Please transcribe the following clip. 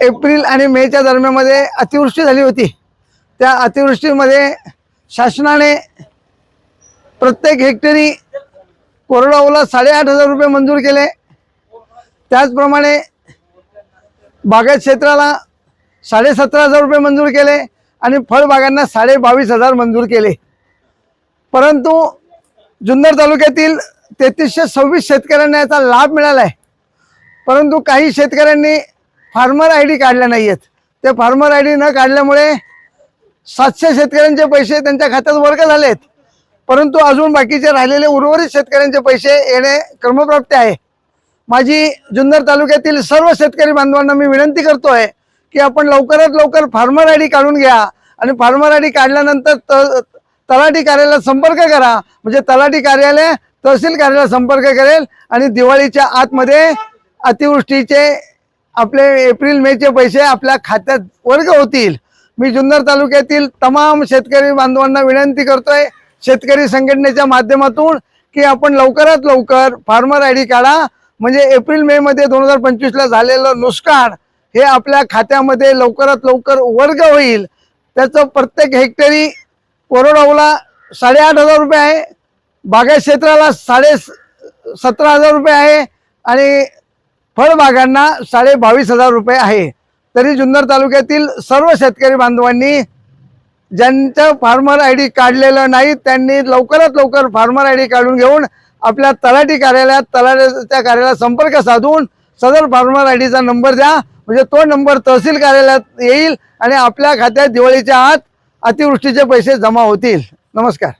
April आणि मेच्या दरम्यानमध्ये अतिवृष्टी झाली होती. त्या अतिवृष्टीमध्ये शासनाने प्रत्येक हेक्टरी कोरडवाहूला साडेआठ हजार रुपये मंजूर केले. त्याचप्रमाणे बागायत क्षेत्राला साडेसतरा हजार रुपये मंजूर केले आणि फळबागांना साडे बावीस हजार मंजूर केले. परंतु जुन्नर तालुक्यातील तेहतीसशे सव्वीस शेतकऱ्यांना याचा लाभ मिळाला आहे परंतु काही शेतकऱ्यांनी फार्मर आय डी काढल्या नाही आहेत ते फार्मर आय डी न काढल्यामुळे सातशे शेतकऱ्यांचे पैसे त्यांच्या खात्यात वर्ग झालेत. परंतु अजून बाकीचे राहिलेले उर्वरित शेतकऱ्यांचे पैसे येणे क्रमप्राप्त आहे. माझी जुन्नर तालुक्यातील सर्व शेतकरी बांधवांना मी विनंती करतोय की आपण लवकरात लवकर फार्मर आय डी काढून घ्या आणि फार्मर आय डी काढल्यानंतर त तलाठी कार्यालयात संपर्क करा. म्हणजे तलाठी कार्यालय तहसील कार्यालयात संपर्क करेल आणि दिवाळीच्या आतमध्ये अतिवृष्टीचे आपले एप्रिल मेचे पैसे आपल्या खात्यात वर्ग होतील. मी जुन्नर तालुक्यातील तमाम शेतकरी बांधवांना विनंती करतोय शेतकरी संघटनेच्या माध्यमातून की आपण लवकरात लवकर फार्मर आय डी काढा. म्हणजे एप्रिल मे मध्ये दोन हजार पंचवीसला झालेलं नुकसान हे आपल्या खात्यामध्ये लवकरात लवकर वर्ग होईल. त्याचं प्रत्येक हेक्टरी कोरडवाहूला साडेआठ हजार रुपये आहे. बागायत क्षेत्राला साडे सतरा हजार रुपये आहे. आणि फळबागांना साडे बावीस हजार रुपये आहे. तरी जुन्नर तालुक्यातील सर्व शेतकरी बांधवांनी ज्यांचं फार्मर आय डी काढलेलं नाही त्यांनी लवकरात लवकर फार्मर आय डी काढून घेऊन आपल्या तलाठी कार्यालयात तलाट्याच्या कार्यालयात संपर्क साधून सदर फार्मर आय डीचा नंबर द्या. म्हणजे तो नंबर तहसील कार्यालयात येईल आणि आपल्या खात्यात दिवाळीच्या आत अतिवृष्टीचे पैसे जमा होतील. नमस्कार.